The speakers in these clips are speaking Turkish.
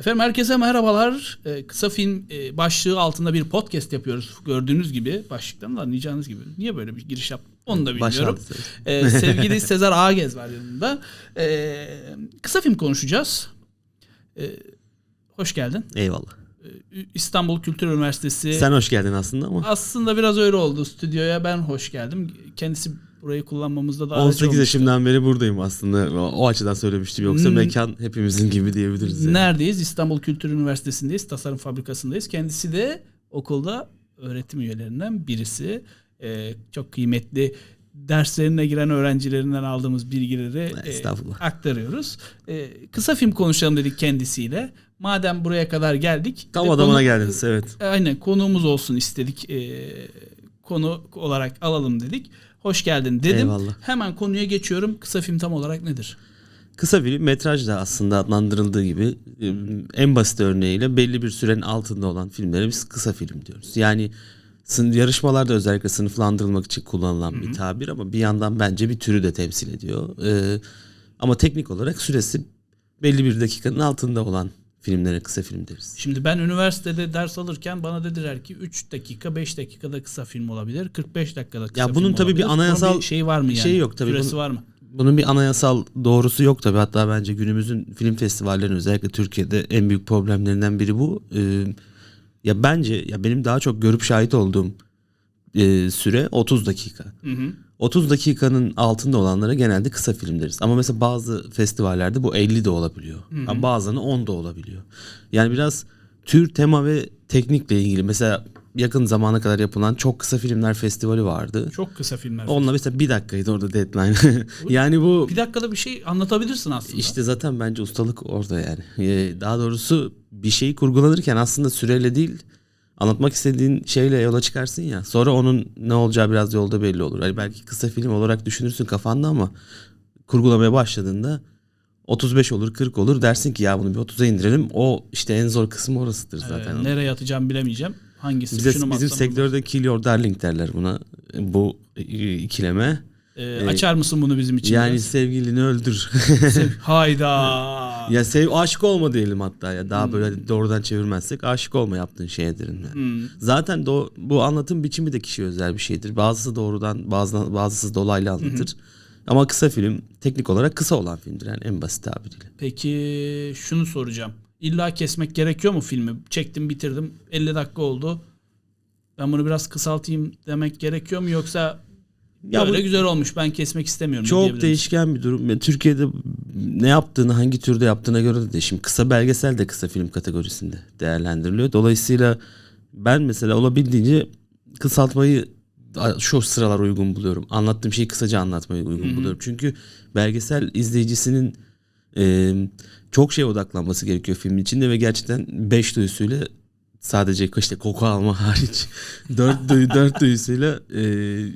Efendim herkese merhabalar. Ee, kısa film e, başlığı altında bir podcast yapıyoruz. Gördüğünüz gibi başlıktan da anlayacağınız gibi. Niye böyle bir giriş yaptım onu da bilmiyorum. Ee, sevgili Sezer Ağgez var yanımda. Ee, kısa film konuşacağız. Ee, hoş geldin. Eyvallah. Ee, İstanbul Kültür Üniversitesi. Sen hoş geldin aslında ama. Aslında biraz öyle oldu stüdyoya. Ben hoş geldim. Kendisi burayı kullanmamızda da aracı 18 olmuştu. yaşımdan beri buradayım aslında. O, açıdan söylemiştim. Yoksa Hmm. mekan hepimizin gibi diyebiliriz. yani. Neredeyiz? İstanbul Kültür Üniversitesi'ndeyiz. Tasarım fabrikasındayız. Kendisi de okulda öğretim üyelerinden birisi. Ee, çok kıymetli derslerine giren öğrencilerinden aldığımız bilgileri e, aktarıyoruz. Ee, kısa film konuşalım dedik kendisiyle. Madem buraya kadar geldik. Tam de adamına konu- geldiniz evet. Aynen konuğumuz olsun istedik. Ee, konu olarak alalım dedik. Hoş geldin dedim. Eyvallah. Hemen konuya geçiyorum. Kısa film tam olarak nedir? Kısa film metraj da aslında adlandırıldığı gibi e, en basit örneğiyle belli bir sürenin altında olan filmlere biz kısa film diyoruz. Yani yarışmalarda özellikle sınıflandırılmak için kullanılan bir tabir ama bir yandan bence bir türü de temsil ediyor. Ee, ama teknik olarak süresi belli bir dakikanın altında olan filmlere kısa film deriz. Şimdi ben üniversitede ders alırken bana dediler ki 3 dakika 5 dakikada kısa film olabilir. 45 dakikada kısa Ya film bunun tabii bir olabilir. Bunun anayasal bir şey var mı yani? şey yok tabii. Süresi Bunun- var mı? Bunun bir anayasal doğrusu yok tabi. Hatta bence günümüzün film festivallerinin özellikle Türkiye'de en büyük problemlerinden biri bu. Ee, ya bence ya benim daha çok görüp şahit olduğum e, süre 30 dakika. Hı hı. 30 dakikanın altında olanlara genelde kısa film deriz. Ama mesela bazı festivallerde bu 50 de olabiliyor. Ama bazılarında 10 da olabiliyor. Yani biraz tür, tema ve teknikle ilgili. Mesela yakın zamana kadar yapılan çok kısa filmler festivali vardı. Çok kısa filmler. Onunla mesela bir dakikaydı orada deadline. yani bu Bir dakikada bir şey anlatabilirsin aslında. işte zaten bence ustalık orada yani. Ee, Daha doğrusu bir şeyi kurgulanırken aslında süreyle değil anlatmak istediğin şeyle yola çıkarsın ya. Sonra onun ne olacağı biraz yolda belli olur. Hani belki kısa film olarak düşünürsün kafanda ama kurgulamaya başladığında 35 olur 40 olur dersin ki ya bunu bir 30'a indirelim. O işte en zor kısmı orasıdır Ee, zaten. nereye atacağım bilemeyeceğim. Hangisi? Bize, bizim sektörde kill your darling derler buna. Bu e, ikileme. Atsam? Ee, açar mısın bunu bizim için? Yani sevgilini öldür. Hayda. Ya sev aşık olma diyelim hatta ya daha böyle hadi doğrudan çevirmezsek aşık olma yaptığın şeye derim yani. Hmm. Zaten de o- bu anlatım biçimi de kişiye özel bir şeydir. Bazısı doğrudan bazı bazısı dolaylı anlatır. Ama kısa film teknik olarak kısa olan filmdir yani en basit tabiriyle. Peki şunu soracağım. İlla kesmek gerekiyor mu filmi? Çektim bitirdim 50 dakika oldu. Ben bunu biraz kısaltayım demek gerekiyor mu yoksa Ya böyle bu- güzel olmuş ben kesmek istemiyorum. Çok değişken bir durum. Türkiye'de ne yaptığını, hangi türde yaptığına göre de değişim. Kısa belgesel de kısa film kategorisinde değerlendiriliyor. Dolayısıyla ben mesela olabildiğince kısaltmayı şu sıralar uygun buluyorum. Anlattığım şeyi kısaca anlatmayı uygun buluyorum. Çünkü belgesel izleyicisinin e, çok şeye odaklanması gerekiyor filmin içinde ve gerçekten beş duyusuyla sadece işte koku alma hariç dört duyu dört duyusuyla e,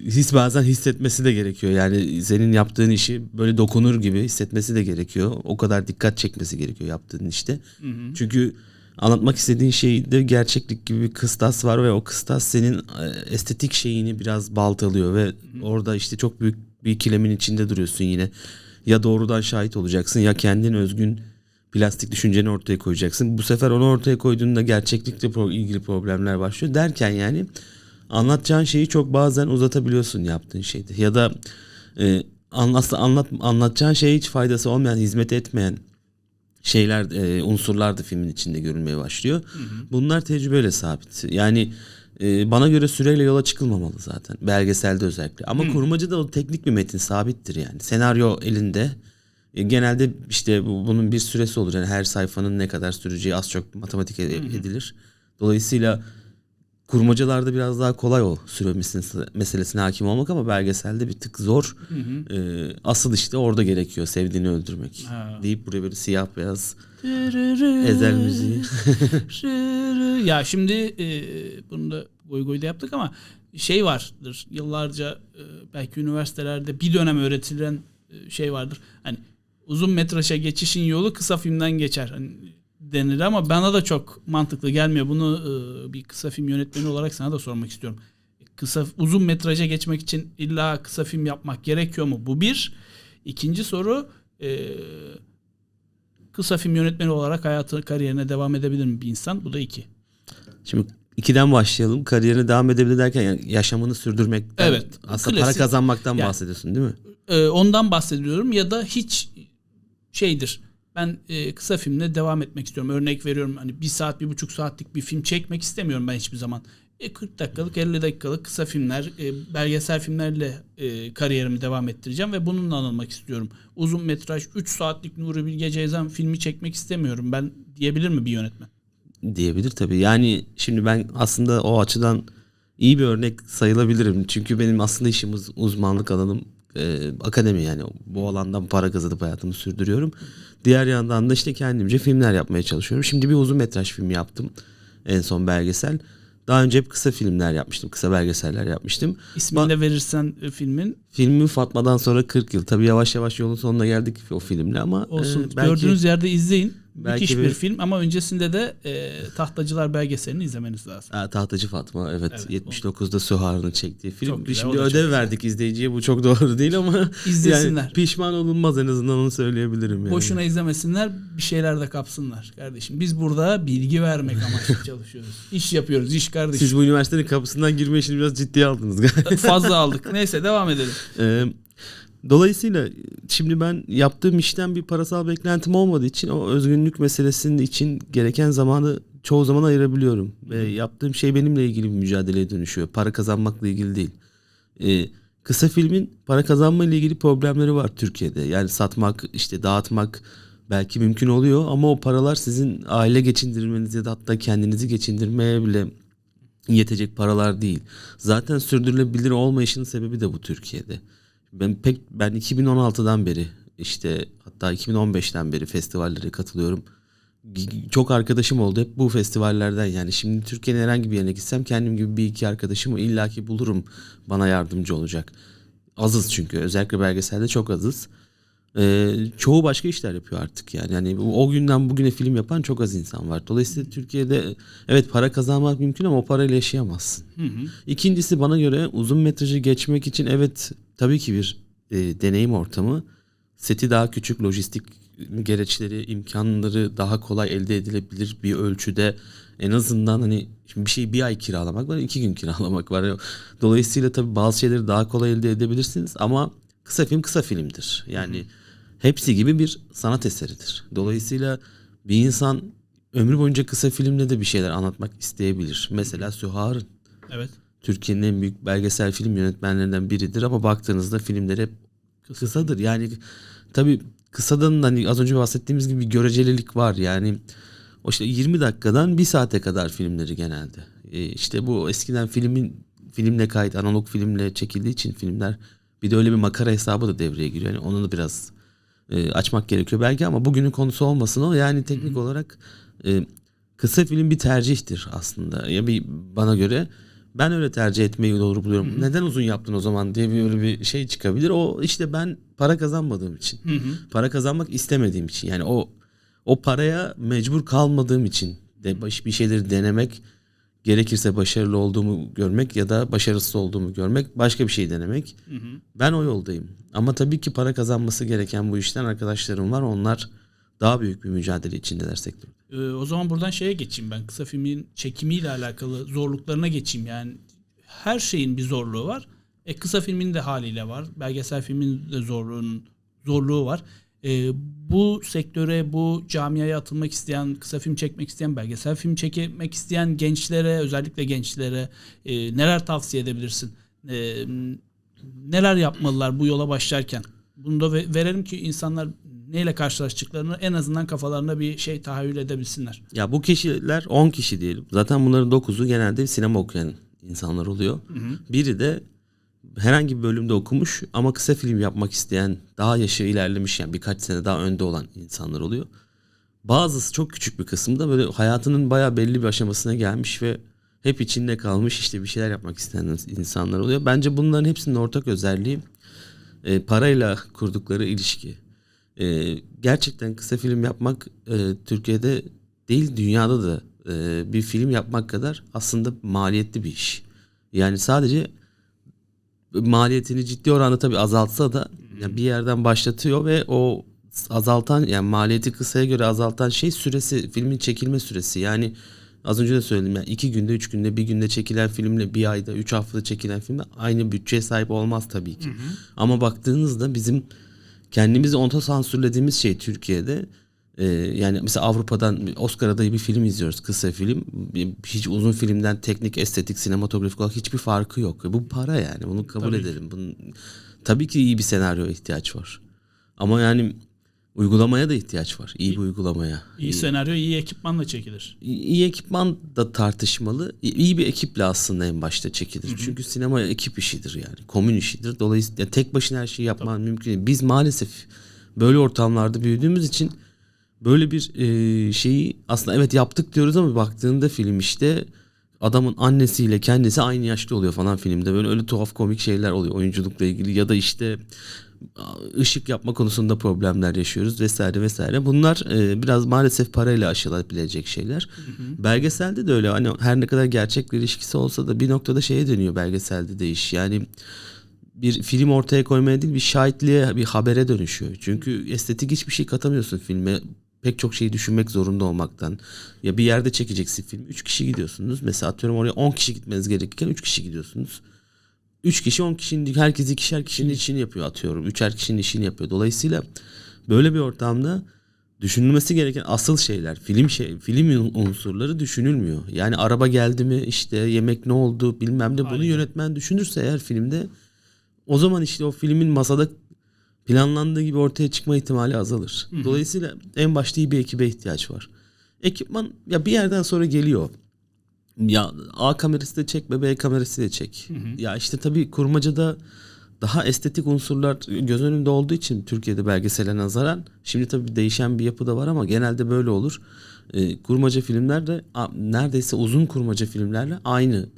his bazen hissetmesi de gerekiyor. Yani senin yaptığın işi böyle dokunur gibi hissetmesi de gerekiyor. O kadar dikkat çekmesi gerekiyor yaptığın işte. Hı hı. Çünkü anlatmak istediğin şeyde gerçeklik gibi bir kıstas var ve o kıstas senin e, estetik şeyini biraz baltalıyor ve orada işte çok büyük bir ikilemin içinde duruyorsun yine. Ya doğrudan şahit olacaksın ya kendin özgün plastik düşünceni ortaya koyacaksın. Bu sefer onu ortaya koyduğunda gerçeklikle pro- ilgili problemler başlıyor. Derken yani anlatacağın şeyi çok bazen uzatabiliyorsun yaptığın şeyde. Ya da e, anlat, anlat, anlatacağın şeye hiç faydası olmayan, hizmet etmeyen şeyler, e, unsurlar da filmin içinde görülmeye başlıyor. Bunlar tecrübeyle sabit. Yani e, bana göre süreyle yola çıkılmamalı zaten. Belgeselde özellikle. Ama kurmacada o teknik bir metin sabittir yani. Senaryo elinde. E, genelde işte bu, bunun bir süresi olur. Yani her sayfanın ne kadar süreceği az çok matematik ed- edilir. Dolayısıyla kurmacalarda biraz daha kolay o süre meselesine, hakim olmak ama belgeselde bir tık zor. Hı hı. E, asıl işte orada gerekiyor sevdiğini öldürmek. Ha. Deyip buraya böyle siyah beyaz ezel müziği. ya şimdi e, bunu da goy goy da yaptık ama şey vardır yıllarca e, belki üniversitelerde bir dönem öğretilen e, şey vardır. Hani uzun metraja geçişin yolu kısa filmden geçer. Hani denir ama bana da çok mantıklı gelmiyor. Bunu e, bir kısa film yönetmeni olarak sana da sormak istiyorum. Kısa uzun metraja geçmek için illa kısa film yapmak gerekiyor mu? Bu bir. İkinci soru e, kısa film yönetmeni olarak hayatı kariyerine devam edebilir mi bir insan? Bu da iki. Şimdi ikiden başlayalım. Kariyerine devam edebilir derken yani yaşamını sürdürmekten, Evet, aslında klasik. para kazanmaktan Yani- bahsediyorsun değil mi? Ee, ondan bahsediyorum ya da hiç şeydir. Ben e, kısa filmle devam etmek istiyorum. Örnek veriyorum hani bir saat, bir buçuk saatlik bir film çekmek istemiyorum ben hiçbir zaman. E, 40 dakikalık, 50 dakikalık kısa filmler, e, belgesel filmlerle e, kariyerimi devam ettireceğim ve bununla anılmak istiyorum. Uzun metraj 3 saatlik Nuri Bilge Ceylan filmi çekmek istemiyorum. Ben diyebilir mi bir yönetmen? Diyebilir tabii. Yani şimdi ben aslında o açıdan iyi bir örnek sayılabilirim. Çünkü benim aslında işim uz- uzmanlık alanım e, akademi yani bu alandan para kazanıp hayatımı sürdürüyorum. Diğer yandan da işte kendimce filmler yapmaya çalışıyorum. Şimdi bir uzun metraj film yaptım. En son belgesel. Daha önce hep kısa filmler yapmıştım. Kısa belgeseller yapmıştım. İsmini de verirsen e, filmin Filmin Fatma'dan sonra 40 yıl. Tabii yavaş yavaş yolun sonuna geldik o filmle ama olsun. e, belki Gördüğünüz yerde izleyin. Belki Müthiş bir bir- film ama öncesinde de e, Tahtacılar belgeselini izlemeniz lazım. Ha, Tahtacı Fatma evet, Evet, 79'da Suhar'ın çektiği film. Çok güzel, Şimdi ödev güzel. verdik izleyiciye bu çok doğru değil ama İzlesinler. yani pişman olunmaz en azından onu söyleyebilirim yani. Boşuna izlemesinler, bir şeyler de kapsınlar kardeşim. Biz burada bilgi vermek amaçlı çalışıyoruz. İş yapıyoruz, iş kardeşim. Siz bu üniversitenin kapısından girme işini biraz ciddiye aldınız galiba. Fazla aldık. Neyse devam edelim. Ee, Dolayısıyla şimdi ben yaptığım işten bir parasal beklentim olmadığı için o özgünlük meselesinin için gereken zamanı çoğu zaman ayırabiliyorum. Ve yaptığım şey benimle ilgili bir mücadeleye dönüşüyor. Para kazanmakla ilgili değil. Ee, kısa filmin para kazanma ile ilgili problemleri var Türkiye'de. Yani satmak, işte dağıtmak belki mümkün oluyor ama o paralar sizin aile geçindirmeniz ya da hatta kendinizi geçindirmeye bile yetecek paralar değil. Zaten sürdürülebilir olmayışının sebebi de bu Türkiye'de. Ben pek ben 2016'dan beri işte hatta 2015'ten beri festivallere katılıyorum. Çok arkadaşım oldu hep bu festivallerden yani şimdi Türkiye'nin herhangi bir yerine gitsem kendim gibi bir iki arkadaşımı illaki bulurum bana yardımcı olacak. Azız çünkü özellikle belgeselde çok azız. Ee, çoğu başka işler yapıyor artık yani. yani o günden bugüne film yapan çok az insan var. Dolayısıyla Türkiye'de evet para kazanmak mümkün ama o parayla yaşayamazsın. İkincisi bana göre uzun metrajı geçmek için evet tabii ki bir e, deneyim ortamı. Seti daha küçük, lojistik gereçleri, imkanları daha kolay elde edilebilir bir ölçüde. En azından hani şimdi bir şeyi bir ay kiralamak var, iki gün kiralamak var. Dolayısıyla tabii bazı şeyleri daha kolay elde edebilirsiniz ama kısa film kısa filmdir. Yani hepsi gibi bir sanat eseridir. Dolayısıyla bir insan ömrü boyunca kısa filmle de bir şeyler anlatmak isteyebilir. Mesela Sühar'ın Evet. Türkiye'nin en büyük belgesel film yönetmenlerinden biridir ama baktığınızda filmleri hep kısadır. Yani tabii kısadan hani az önce bahsettiğimiz gibi bir görecelilik var. Yani o işte 20 dakikadan bir saate kadar filmleri genelde. E, işte bu eskiden filmin filmle kayıt analog filmle çekildiği için filmler bir de öyle bir makara hesabı da devreye giriyor. Yani onu da biraz e, açmak gerekiyor belki ama bugünün konusu olmasın o. Yani teknik olarak e, kısa film bir tercihtir aslında. Ya bir bana göre ben öyle tercih etmeyi doğru buluyorum. Neden uzun yaptın o zaman diye bir öyle bir şey çıkabilir. O işte ben para kazanmadığım için. Para kazanmak istemediğim için. Yani o o paraya mecbur kalmadığım için de baş- bir şeyleri denemek gerekirse başarılı olduğumu görmek ya da başarısız olduğumu görmek başka bir şey denemek. Ben o yoldayım. Ama tabii ki para kazanması gereken bu işten arkadaşlarım var. Onlar daha büyük bir mücadele içindeler sektör. Ee, o zaman buradan şeye geçeyim ben. Kısa filmin çekimiyle alakalı zorluklarına geçeyim. Yani her şeyin bir zorluğu var. E, kısa filmin de haliyle var. Belgesel filmin de zorluğunun zorluğu var. E, bu sektöre, bu camiaya atılmak isteyen, kısa film çekmek isteyen, belgesel film çekmek isteyen gençlere, özellikle gençlere e, neler tavsiye edebilirsin? E, neler yapmalılar bu yola başlarken? Bunu da ve- verelim ki insanlar neyle karşılaştıklarını en azından kafalarında bir şey tahayyül edebilsinler. Ya bu kişiler 10 kişi diyelim. Zaten bunların 9'u genelde sinema okuyan insanlar oluyor. Biri de herhangi bir bölümde okumuş ama kısa film yapmak isteyen, daha yaşı ilerlemiş yani birkaç sene daha önde olan insanlar oluyor. Bazısı çok küçük bir kısımda böyle hayatının bayağı belli bir aşamasına gelmiş ve hep içinde kalmış işte bir şeyler yapmak isteyen insanlar oluyor. Bence bunların hepsinin ortak özelliği e, parayla kurdukları ilişki. E, gerçekten kısa film yapmak e, Türkiye'de değil dünyada da e, bir film yapmak kadar aslında maliyetli bir iş. Yani sadece maliyetini ciddi oranda tabii azaltsa da yani bir yerden başlatıyor ve o azaltan yani maliyeti kısaya göre azaltan şey süresi filmin çekilme süresi. Yani az önce de söyledim yani iki günde üç günde bir günde çekilen filmle bir ayda üç haftada çekilen filmle aynı bütçeye sahip olmaz tabii ki. Ama baktığınızda bizim kendimizi otosansürlediğimiz şey Türkiye'de e, yani mesela Avrupa'dan Oscar adayı bir film izliyoruz kısa film hiç uzun filmden teknik estetik sinematografik olarak hiçbir farkı yok bu para yani bunu kabul Tabii ki. edelim bunun tabii ki iyi bir senaryoya ihtiyaç var ama yani uygulamaya da ihtiyaç var iyi bir uygulamaya İyi senaryo iyi ekipmanla çekilir. İyi iyi ekipman da tartışmalı. İyi bir ekiple aslında en başta çekilir. Çünkü sinema ekip işidir yani. Komün işidir. Dolayısıyla tek başına her şeyi yapman mümkün değil. Biz maalesef böyle ortamlarda büyüdüğümüz için böyle bir e, şeyi aslında evet yaptık diyoruz ama baktığında film işte adamın annesiyle kendisi aynı yaşta oluyor falan filmde. Böyle öyle tuhaf komik şeyler oluyor oyunculukla ilgili ya da işte ışık yapma konusunda problemler yaşıyoruz vesaire vesaire. Bunlar e, biraz maalesef parayla aşılabilecek şeyler. Belgeselde de öyle. Hani her ne kadar gerçekle ilişkisi olsa da bir noktada şeye dönüyor belgeselde de iş. Yani bir film ortaya koymaya değil bir şahitliğe bir habere dönüşüyor. Çünkü estetik hiçbir şey katamıyorsun filme. Pek çok şeyi düşünmek zorunda olmaktan. Ya bir yerde çekeceksin film. Üç kişi gidiyorsunuz. Mesela atıyorum oraya 10 kişi gitmeniz gerekirken üç kişi gidiyorsunuz. 3 kişi 10 kişinin herkes ikişer kişinin işini yapıyor atıyorum. Üçer kişinin işini yapıyor. Dolayısıyla böyle bir ortamda düşünülmesi gereken asıl şeyler, film şey, film unsurları düşünülmüyor. Yani araba geldi mi, işte yemek ne oldu, bilmem ne bunu Aynen. yönetmen düşünürse eğer filmde o zaman işte o filmin masada planlandığı gibi ortaya çıkma ihtimali azalır. Dolayısıyla en başta iyi bir ekibe ihtiyaç var. Ekipman ya bir yerden sonra geliyor. Ya A kamerası da çek, B kamerası da çek. Ya işte tabii kurmacada daha estetik unsurlar göz önünde olduğu için Türkiye'de belgesele nazaran şimdi tabii değişen bir yapı da var ama genelde böyle olur. Ee, kurmaca filmlerde a- neredeyse uzun kurmaca filmlerle aynı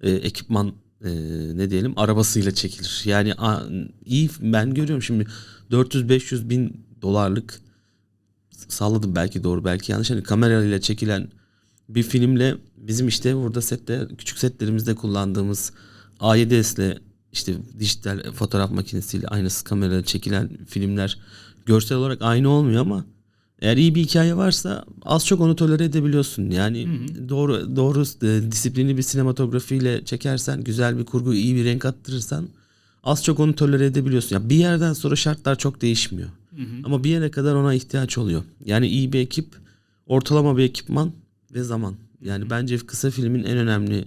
e, ekipman e, ne diyelim arabasıyla çekilir. Yani a, iyi ben görüyorum şimdi 400-500 bin dolarlık salladım belki doğru belki yanlış hani kamerayla çekilen bir filmle bizim işte burada sette küçük setlerimizde kullandığımız A7S'le işte dijital fotoğraf makinesiyle aynısı kamerayla çekilen filmler görsel olarak aynı olmuyor ama eğer iyi bir hikaye varsa az çok onu tolere edebiliyorsun. Yani doğru doğru e, disiplinli bir sinematografiyle çekersen, güzel bir kurgu, iyi bir renk attırırsan az çok onu tolere edebiliyorsun. Ya bir yerden sonra şartlar çok değişmiyor. Ama bir yere kadar ona ihtiyaç oluyor. Yani iyi bir ekip, ortalama bir ekipman ve zaman. Yani bence kısa filmin en önemli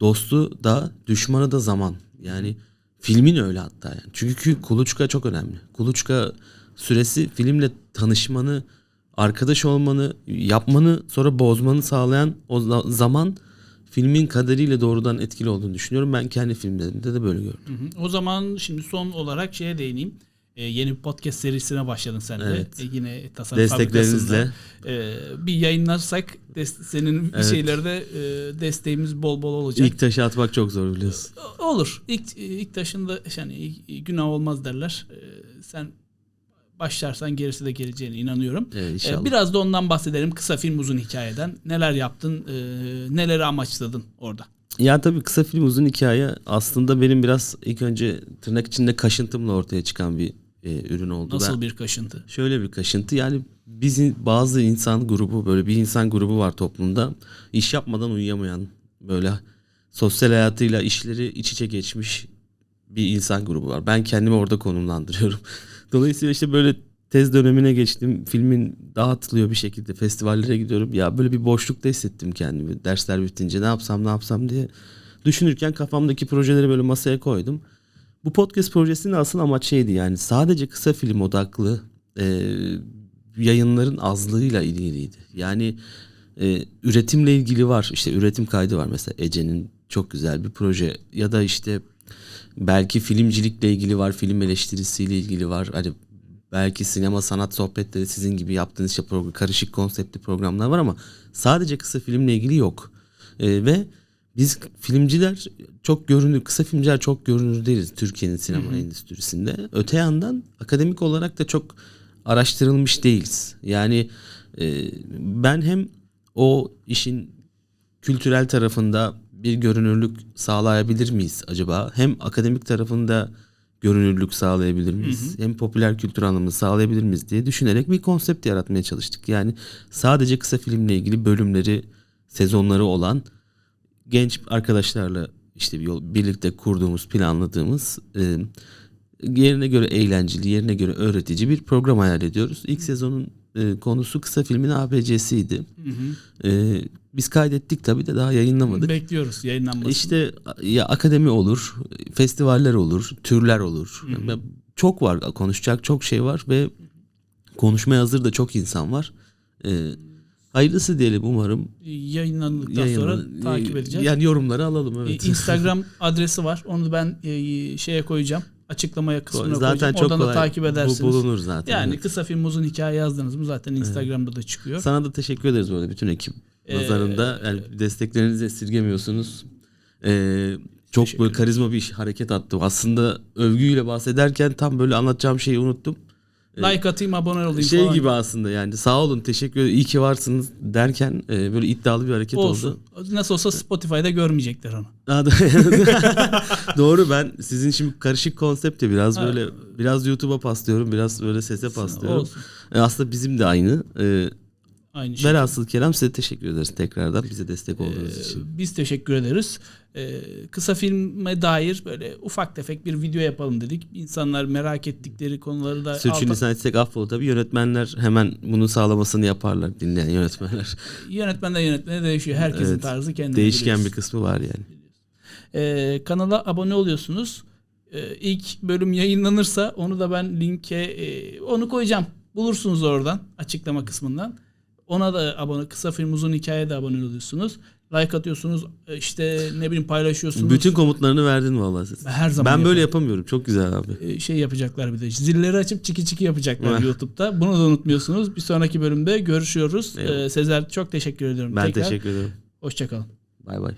dostu da düşmanı da zaman. Yani filmin öyle hatta yani. Çünkü kuluçka çok önemli. Kuluçka süresi filmle tanışmanı, arkadaş olmanı, yapmanı, sonra bozmanı sağlayan o za- zaman filmin kaderiyle doğrudan etkili olduğunu düşünüyorum. Ben kendi filmlerimde de böyle gördüm. Hı hı. O zaman şimdi son olarak şeye değineyim. Ee, yeni bir podcast serisine başladın sen de. Evet. Ee, yine tasarım Desteklerinizle. Ee, bir yayınlarsak des- senin bir Evet. şeylerde e, desteğimiz bol bol olacak. İlk taşı atmak çok zor biliyorsun. Olur. İlk, ilk taşında yani günah olmaz derler. Ee, sen başlarsan gerisi de geleceğine inanıyorum. Evet, Ee, inşallah. biraz da ondan bahsedelim. Kısa film uzun hikayeden. Neler yaptın? e, neleri amaçladın orada? Ya tabii kısa film uzun hikaye aslında benim biraz ilk önce tırnak içinde kaşıntımla ortaya çıkan bir e, ürün oldu. Nasıl Ben- bir kaşıntı? Şöyle bir kaşıntı yani bizim bazı insan grubu böyle bir insan grubu var toplumda iş yapmadan uyuyamayan böyle sosyal hayatıyla işleri iç içe geçmiş bir insan grubu var. Ben kendimi orada konumlandırıyorum. Dolayısıyla işte böyle tez dönemine geçtim. Filmin dağıtılıyor bir şekilde festivallere gidiyorum. Ya böyle bir boşlukta hissettim kendimi. Dersler bitince ne yapsam ne yapsam diye düşünürken kafamdaki projeleri böyle masaya koydum. Bu podcast projesinin asıl amaç şeydi yani sadece kısa film odaklı e, yayınların azlığıyla ilgiliydi. Yani e, üretimle ilgili var. İşte üretim kaydı var mesela Ece'nin çok güzel bir proje ya da işte belki filmcilikle ilgili var, film eleştirisiyle ilgili var. Hani belki sinema sanat sohbetleri sizin gibi yaptığınız işte program, karışık konseptli programlar var ama sadece kısa filmle ilgili yok. E, ve biz filmciler çok görünür, kısa filmciler çok görünür değiliz Türkiye'nin sinema endüstrisinde. Öte yandan akademik olarak da çok araştırılmış değiliz. Yani e, ben hem o işin kültürel tarafında bir görünürlük sağlayabilir miyiz acaba? Hem akademik tarafında görünürlük sağlayabilir miyiz? Hem popüler kültür anlamında sağlayabilir miyiz diye düşünerek bir konsept yaratmaya çalıştık. Yani sadece kısa filmle ilgili bölümleri, sezonları olan genç arkadaşlarla işte bir yol, birlikte kurduğumuz, planladığımız e, yerine göre eğlenceli, yerine göre öğretici bir program hayal ediyoruz. İlk sezonun e, konusu kısa filmin ABC'siydi. E, biz kaydettik tabii de daha yayınlamadık. Bekliyoruz yayınlanmasını. İşte ya akademi olur, festivaller olur, türler olur. Çok var konuşacak çok şey var ve konuşmaya hazır da çok insan var. Ee, hayırlısı diyelim umarım. Yayınlandıktan Yayınla- sonra takip edeceğiz. Yani yorumları alalım E, evet. Instagram adresi var. Onu ben e, şeye koyacağım. Açıklamaya kısmına zaten koyacağım. çok Oradan da kolay takip bu- edersiniz. bulunur zaten. Yani evet. kısa film uzun hikaye yazdınız mı zaten Instagram'da da çıkıyor. Sana da teşekkür ederiz böyle bütün ekip Ee, nazarında. Yani desteklerinizi esirgemiyorsunuz. Ee, çok böyle karizma bir iş, hareket attım. Aslında övgüyle bahsederken tam böyle anlatacağım şeyi unuttum. Like atayım abone olayım Şey falan. gibi aslında yani sağ olun teşekkür ederim iyi ki varsınız derken e, böyle iddialı bir hareket Olsun. oldu. Nasıl olsa Spotify'da görmeyecekler onu. Doğru ben sizin şimdi karışık konsepte biraz Ha. böyle biraz YouTube'a paslıyorum biraz böyle sese paslıyorum. Olsun. E, aslında bizim de aynı. E, Aynı şey. velhasıl kelam size teşekkür ederiz tekrardan bize destek olduğunuz Ee, için. Biz teşekkür ederiz. Ee, kısa filme dair böyle ufak tefek bir video yapalım dedik. İnsanlar merak ettikleri konuları da alta- Sürçülisan etsek affola tabii yönetmenler hemen bunu sağlamasını yaparlar dinleyen yönetmenler. yönetmenden yönetmene değişiyor. Herkesin Evet. tarzı kendine Değişken biliyorsun. bir kısmı var yani. Ee, kanala abone oluyorsunuz. Ee, ilk bölüm yayınlanırsa onu da ben linke e, onu koyacağım. Bulursunuz oradan açıklama kısmından. Ona da abone kısa film uzun hikaye de abone oluyorsunuz. Like atıyorsunuz e, işte ne bileyim paylaşıyorsunuz. Bütün komutlarını verdin vallahi siz. Ben her zaman Ben böyle yaparım. yapamıyorum. Çok güzel abi. E, şey yapacaklar bir de. Zilleri açıp çiki çiki yapacaklar Heh. YouTube'da. Bunu da unutmuyorsunuz. Bir sonraki bölümde görüşüyoruz. Eyvallah. Ee, Sezer çok teşekkür ediyorum. Ben tekrar. teşekkür ederim. Hoşçakalın. Bay bay.